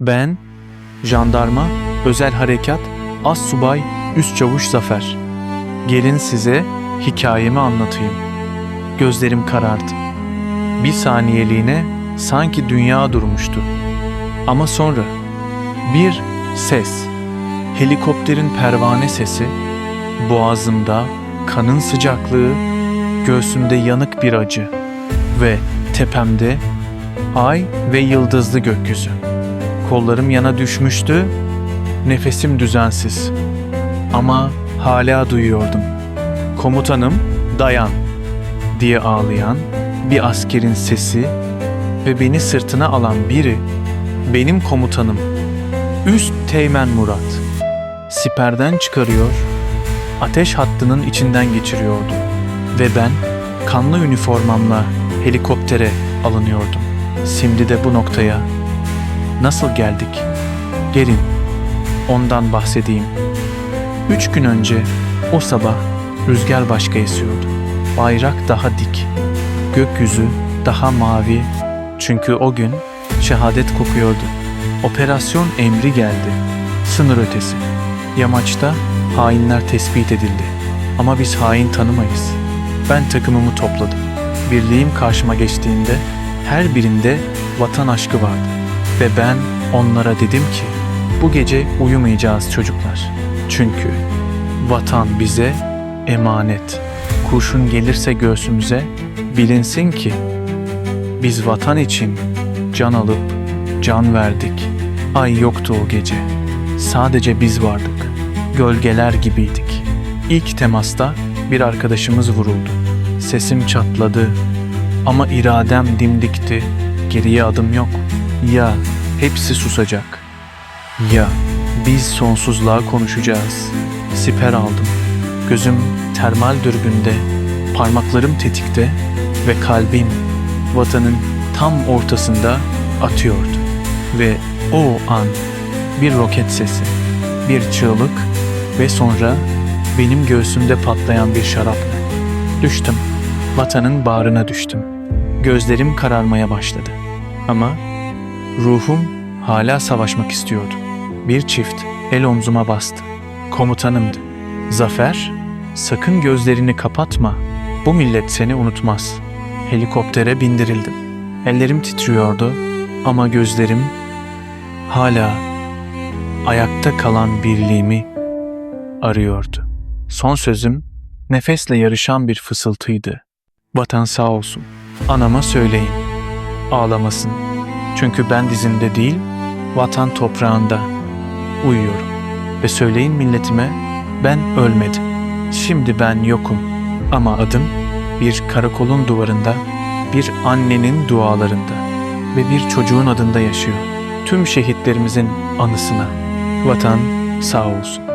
Ben, jandarma, özel harekat, as subay, üst çavuş Zafer. Gelin size hikayemi anlatayım. Gözlerim karardı. Bir saniyeliğine sanki dünya durmuştu. Ama sonra bir ses, helikopterin pervane sesi, boğazımda kanın sıcaklığı, göğsümde yanık bir acı ve tepemde ay ve yıldızlı gökyüzü. Kollarım yana düşmüştü, nefesim düzensiz. Ama hala duyuyordum. Komutanım dayan diye ağlayan bir askerin sesi ve beni sırtına alan biri benim komutanım. Üst Teğmen Murat. Siperden çıkarıyor, ateş hattının içinden geçiriyordu ve ben kanlı üniformamla helikoptere alınıyordum. Şimdi de bu noktaya nasıl geldik? Gelin ondan bahsedeyim. Üç gün önce o sabah rüzgar başka esiyordu. Bayrak daha dik, gökyüzü daha mavi çünkü o gün şehadet kokuyordu. Operasyon emri geldi. Sınır ötesi. Yamaçta hainler tespit edildi. Ama biz hain tanımayız. Ben takımımı topladım. Birliğim karşıma geçtiğinde her birinde vatan aşkı vardı. Ve ben onlara dedim ki bu gece uyumayacağız çocuklar. Çünkü vatan bize emanet. Kurşun gelirse göğsümüze bilinsin ki biz vatan için can alıp can verdik. Ay yoktu o gece. Sadece biz vardık. Gölgeler gibiydik. İlk temasta bir arkadaşımız vuruldu. Sesim çatladı ama iradem dimdikti. Geriye adım yok. Ya hepsi susacak. Ya biz sonsuzluğa konuşacağız. Siper aldım. Gözüm termal dürbünde, parmaklarım tetikte ve kalbim vatanın tam ortasında atıyordu. Ve o an bir roket sesi, bir çığlık ve sonra benim göğsümde patlayan bir şarapnel. Düştüm. Vatanın bağrına düştüm. Gözlerim kararmaya başladı. Ama ruhum hala savaşmak istiyordu. Bir çift el omzuma bastı. Komutanımdı. Zafer, sakın gözlerini kapatma. Bu millet seni unutmaz. Helikoptere bindirildim. Ellerim titriyordu ama gözlerim hala ayakta kalan birliğimi arıyordu. Son sözüm nefesle yarışan bir fısıltıydı. Vatan sağ olsun. Anama söyleyin. Ağlamasın. Çünkü ben dizinde değil, vatan toprağında uyuyorum. Ve söyleyin milletime ben ölmedim. Şimdi ben yokum. Ama adım bir karakolun duvarında, bir annenin dualarında ve bir çocuğun adında yaşıyor. Tüm şehitlerimizin anısına. Vatan sağ olsun.